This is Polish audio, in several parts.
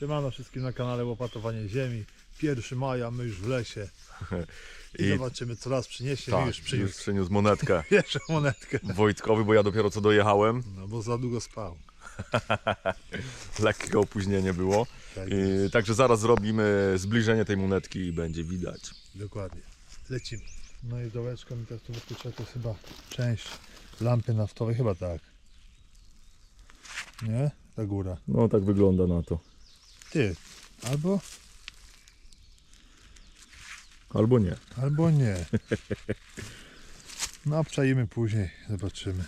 Siemano wszystkim na kanale Łopatowanie Ziemi. 1 maja, my już w lesie. I, I- zobaczymy co raz przyniesie. Tak, mi już już przyniósł przyniósł monetkę. pierwszą monetkę. Wojtkowy, bo ja dopiero co dojechałem. No bo za długo spał. Lekkie opóźnienie było. Tak I, także zaraz zrobimy zbliżenie tej monetki i będzie widać. Dokładnie. Lecimy. No i dołeczką mi teraz tu wyskoczyła, to jest chyba część lampy naftowej, chyba tak. Nie? Ta góra. No tak wygląda na to. Ty, albo, Albo nie. albo nie. No obczajmy później, zobaczymy.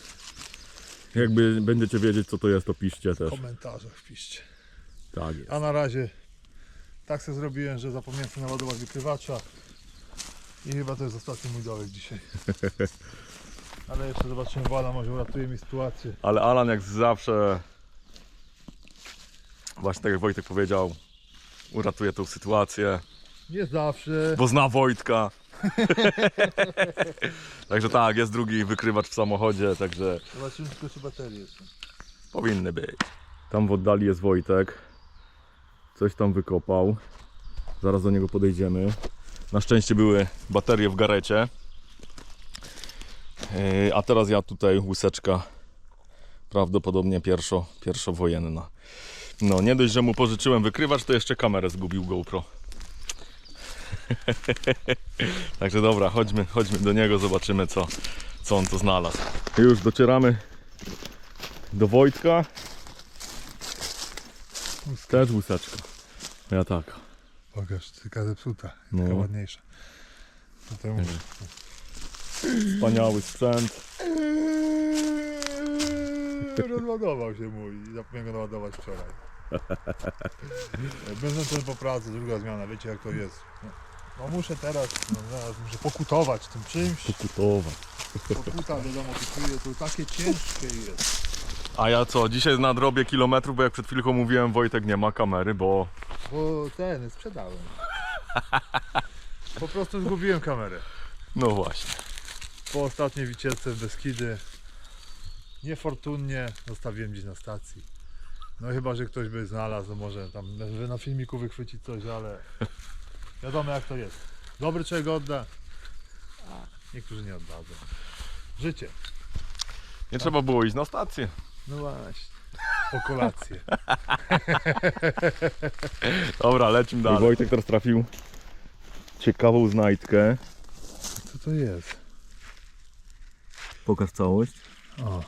Jakby będziecie wiedzieć co to jest, to piszcie W też. komentarzach piszcie. Tak jest. A na razie tak sobie zrobiłem, że zapomniałem sobie naładować wykrywacza i chyba to jest ostatni mój dołek dzisiaj. Ale jeszcze zobaczymy, Wala może uratuje mi sytuację. Ale Alan jak zawsze, właśnie tak jak Wojtek powiedział, uratuje tą sytuację, Nie zawsze. bo zna Wojtka. także tak, jest drugi wykrywacz w samochodzie, także Zobaczymy tylko czy baterie jeszcze. powinny być. Tam w oddali jest Wojtek. Coś tam wykopał. Zaraz do niego podejdziemy. Na szczęście były baterie w garecie. Yy, A teraz ja tutaj łuseczka prawdopodobnie pierwszo, pierwszowojenna. No nie dość, że mu pożyczyłem wykrywacz, to jeszcze kamerę zgubił GoPro. Także dobra, chodźmy, chodźmy do niego, zobaczymy co, co on tu znalazł. Już docieramy do Wojtka. Też łuseczka. Ja tak. Pokaż, taka zepsuta, No. taka ładniejsza. Tutaj mówię. Wspaniały sprzęt. Rozładował się mój zapomniałem go naładować wczoraj. Będę ten po pracy, druga zmiana, wiecie jak to jest. No, no muszę teraz, no, zaraz muszę pokutować tym czymś. Pokutowa. Pokuta wiadomo kupuje, to takie ciężkie jest. A ja co, dzisiaj nadrobię kilometrów, bo jak przed chwilką mówiłem, Wojtek nie ma kamery, bo Bo ten sprzedałem. Po prostu zgubiłem kamerę. no właśnie. Po ostatniej wycieczce w Beskidy niefortunnie zostawiłem gdzieś na stacji. No chyba, że ktoś by znalazł, no może tam na- filmiku wychwycić coś, ale wiadomo jak to jest. Dobry człowiek odda, a niektórzy nie oddadzą. Życie. Nie trzeba było iść na stację. No właśnie. Po kolację. Dobra, lecimy dalej. Wojtek teraz trafił ciekawą znajdkę. Co to jest? Pokaż całość. O,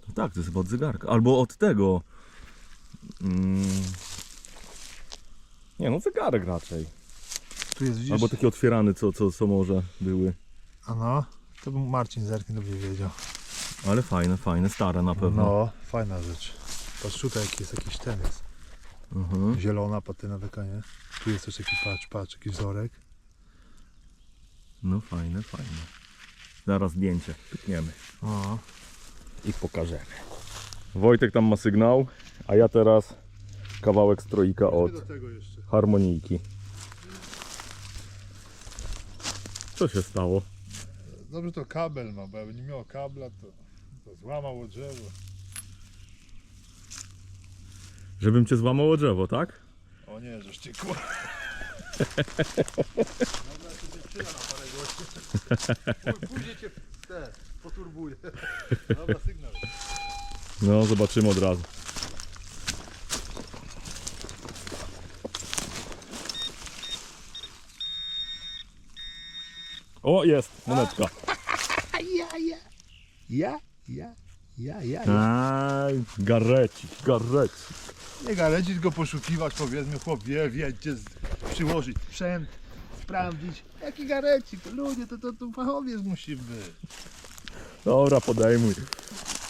No tak, to jest chyba od zegarka. Albo od tego. Mm. Nie no, zegarek raczej. tu jest widzisz? Albo taki otwierany, co, co, co może były. A no, to był Marcin Zerkin dobrze wiedział. Ale fajne, fajne, stare na pewno. No, fajna rzecz. Patrz tutaj jaki jest jakiś ten jest. Mhm. Zielona patyna taka, nie? Tu jest też taki patrz, patrz, jakiś wzorek. No fajne, fajne. Zaraz zdjęcie pykniemy O, i pokażemy. Wojtek tam ma sygnał, a ja teraz kawałek stroika od harmonijki. Co się stało? Dobrze to kabel ma, bo jakby nie miało kabla, to, to złamało drzewo. Żebym cię złamało drzewo, tak? O nie, żeż cię. Dobra, to cię przyda na parę gości. Później cię te, poturbuję. Dobra, sygnał. No, zobaczymy od razu. O, jest, monetka. Ja, ja. Ja, ja, ja, ja. Aj, garecik, garecik. Nie galecić go poszukiwać, powiedzmy, chłop wie, wie gdzie z- przyłożyć sprzęt, sprawdzić. Jaki garecik, ludzie, to, to, to fachowiec musi być. Dobra, podejmuj.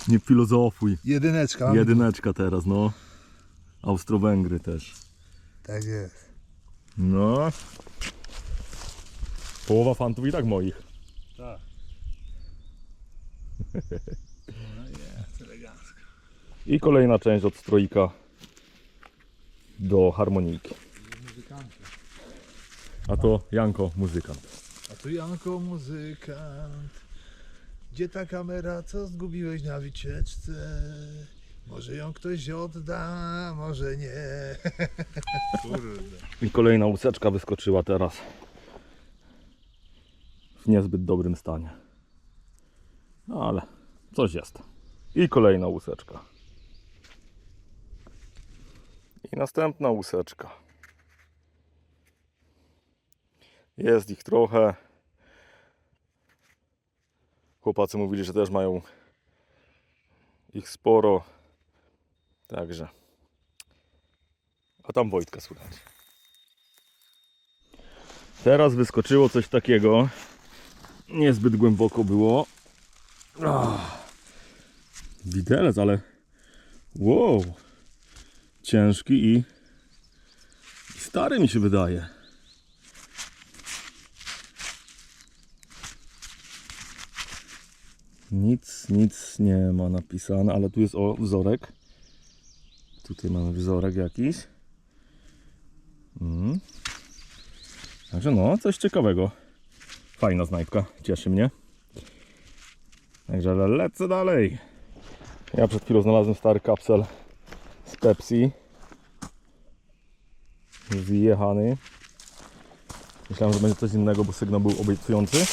Nie filozofuj. Jedyneczka. mamy Jedyneczka teraz, no. Austro-Węgry też. Tak jest. No. Połowa fantów i tak moich. Tak. No jest, elegancko. I kolejna część od stroika do harmonijki. Muzykanty. A to Janko, muzykant. A tu Janko muzykant. Gdzie ta kamera, co zgubiłeś na wycieczce? Może ją ktoś odda, może nie. Kurde. I kolejna łuseczka wyskoczyła teraz. W niezbyt dobrym stanie. No ale coś jest. I kolejna łuseczka. I następna łuseczka. Jest ich trochę. Chłopacy mówili, że też mają ich sporo. Także. A tam Wojtka słychać. Teraz wyskoczyło coś takiego. Niezbyt głęboko było. Ah. Widelec, ale wow. Ciężki i stary mi się wydaje. Nic, nic nie ma napisane, ale tu jest o wzorek. Tutaj mamy wzorek jakiś. Mm. Także no, coś ciekawego. Fajna znajdka, cieszy mnie. Także lecę dalej. Ja przed chwilą znalazłem stary kapsel z Pepsi. Zjechany. Myślałem, że będzie coś innego, bo sygnał był obiecujący.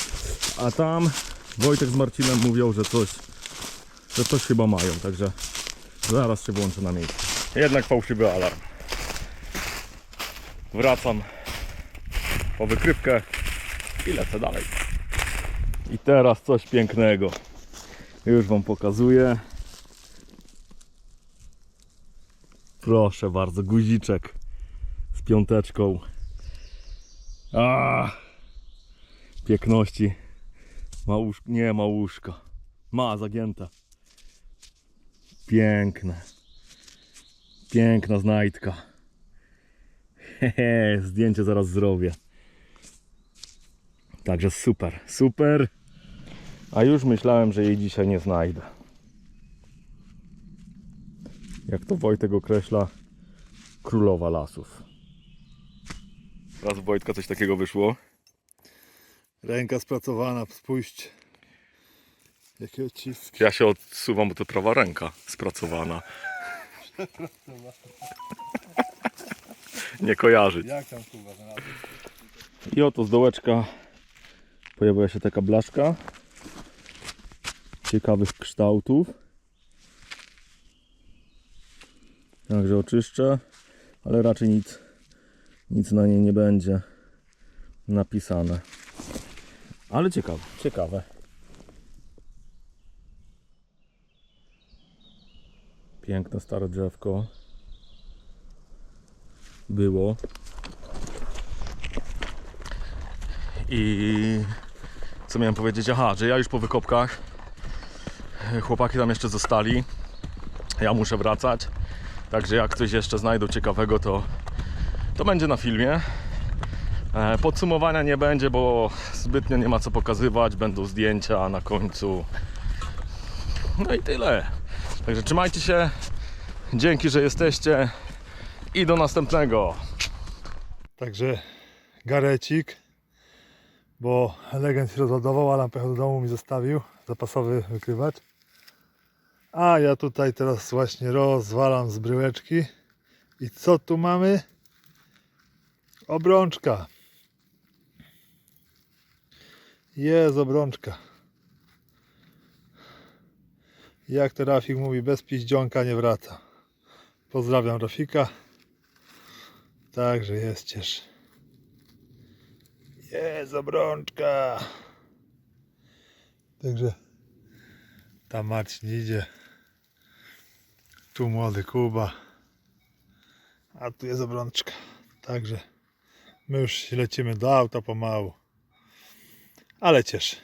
A tam Wojtek z Marcinem mówią, że coś, że coś chyba mają, także zaraz się włączę na miejsce. Jednak fałszywy alarm. Wracam po wykrywkę i lecę dalej. I teraz coś pięknego. Już Wam pokazuję. Proszę bardzo, guziczek z piąteczką. A, piękności. Ma. Nie ma łóżka. Ma zagięte. Piękne. Piękna znajdka. Hehe, zdjęcie zaraz zrobię. Także super, super. A już myślałem, że jej dzisiaj nie znajdę. Jak to Wojtek określa, królowa lasów. Raz Wojtka coś takiego wyszło. Ręka spracowana, spójrzcie. Jakie odciski. Ja się odsuwam, bo to prawa ręka spracowana. Nie kojarzyć. Jak tam kurwa znalazłeś? I oto z dołeczka pojawia się taka blaszka ciekawych kształtów. Także oczyszczę, ale raczej nic, nic na niej nie będzie napisane. Ale ciekawe, ciekawe. Piękne stare drzewko. Było. I co miałem powiedzieć? Aha, że ja już po wykopkach. Chłopaki tam jeszcze zostali. Ja muszę wracać. Także jak ktoś jeszcze znajdą ciekawego, to, to będzie na filmie. E, Podsumowania nie będzie, bo zbytnio nie ma co pokazywać. Będą zdjęcia na końcu. No i tyle. Także trzymajcie się. Dzięki, że jesteście. I do następnego. Także garecik, bo legend się rozładował, Alan pojechał do domu mi zostawił zapasowy wykrywacz. A ja tutaj teraz właśnie rozwalam z bryłeczki. I co tu mamy? Obrączka. Jest obrączka. Jak to Rafik mówi, bez piździonka nie wraca. Pozdrawiam Rafika. Także jest ciesz. Jest obrączka. Także tam Marcin idzie. Tu młody Kuba. A tu jest obrączka. Także my już lecimy do auta pomału. Ale cieszy.